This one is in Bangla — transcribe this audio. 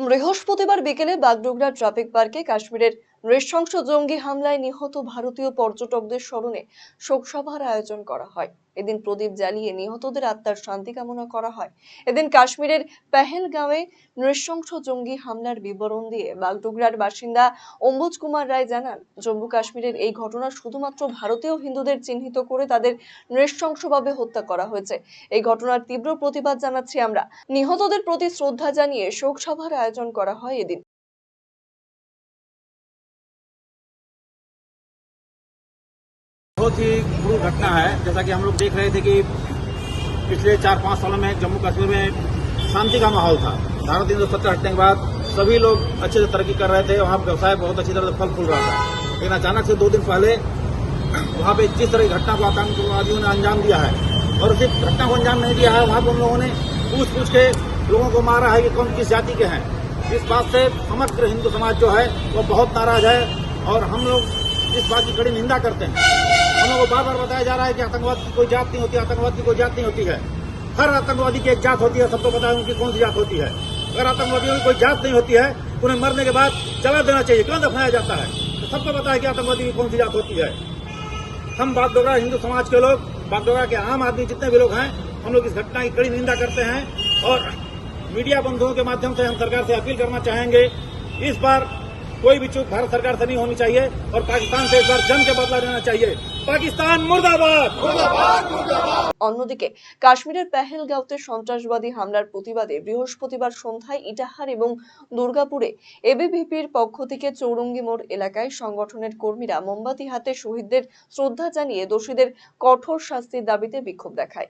বৃহস্পতিবার বিকেলে বাগডোগরা ট্রাফিক পার্কে কাশ্মীরের নৃশংস জঙ্গি হামলায় নিহত ভারতীয় পর্যটকদের স্মরণে শোকসভার আয়োজন করা হয়। এদিন প্রদীপ জ্বালিয়ে নিহতদের আত্মার শান্তি কামনা করা হয়। এদিন কাশ্মীরের পেহেলগাঁওয়ে নৃশংস জঙ্গি হামলার বিবরণ দিয়ে বাগডোগরার বাসিন্দা অম্বুজ কুমার রায় জানান, জম্মু কাশ্মীরের এই ঘটনা শুধুমাত্র ভারতীয় হিন্দুদের চিহ্নিত করে তাদের নৃশংসভাবে হত্যা করা হয়েছে। এই ঘটনার তীব্র প্রতিবাদ জানাচ্ছি আমরা। নিহতদের প্রতি শ্রদ্ধা জানিয়ে শোক সভার আয়োজন করা হয় এদিন। बहुत ही क्रूर घटना है। जैसा कि हम लोग देख रहे थे कि पिछले चार पाँच सालों में जम्मू कश्मीर में शांति का माहौल था। धारा तीन सौ सत्तर हटने के बाद सभी लोग अच्छे से तरक्की कर रहे थे वहाँ व्यवसाय बहुत अच्छी तरह से फल फूल रहा था। लेकिन अचानक से दो दिन पहले वहाँ पे जिस तरह की घटना को आतंकवादियों ने अंजाम दिया है और सिर्फ़ घटना को अंजाम नहीं दिया है, वहाँ पर उन लोगों ने पूछ पूछ के लोगों को मारा है कि कौन, किस जाति के हैं। इस बात से समग्र हिंदू समाज जो है, वो बहुत नाराज़ है और हम लोग इस बात की कड़ी निंदा करते हैं। को बार बार बताया जा रहा है कि आतंकवाद की कोई जात नहीं होती, आतंकवाद की कोई जात नहीं होती है। हर आतंकवादी की एक जात होती है, सबको पता है उनकी कौन सी जात होती है। अगर आतंकवादियों की कोई जात नहीं होती है, उन्हें मरने के बाद जला देना चाहिए, क्यों दफनाया जाता है? तो सबको पता है कि आतंकवादी की कौन सी जात होती है। हम बागडोगरा हिंदू समाज के लोग, बागडोगरा के आम आदमी जितने भी लोग हैं, हम लोग इस घटना की कड़ी निंदा करते हैं और मीडिया बंधुओं के माध्यम से हम सरकार से अपील करना चाहेंगे, इस बार कोई भी चूक भारत सरकार से नहीं होनी चाहिए और पाकिस्तान से इस बार जम के बदला लेना चाहिए पाकिस्तान मुर्दाबाद অন্যদিকে কাশ্মীরের পেহেলগাঁওতে সন্ত্রাসবাদী হামলার প্রতিবাদে বৃহস্পতিবার সন্ধ্যায় ইটাহার এবং দুর্গাপুরে এবিভিপির পক্ষ থেকে চৌরঙ্গি মোড় এলাকায় সংগঠনের কর্মীরা মোমবাতি হাতে শহীদদের শ্রদ্ধা জানিয়ে দোষীদের কঠোর শাস্তির দাবিতে বিক্ষোভ দেখায়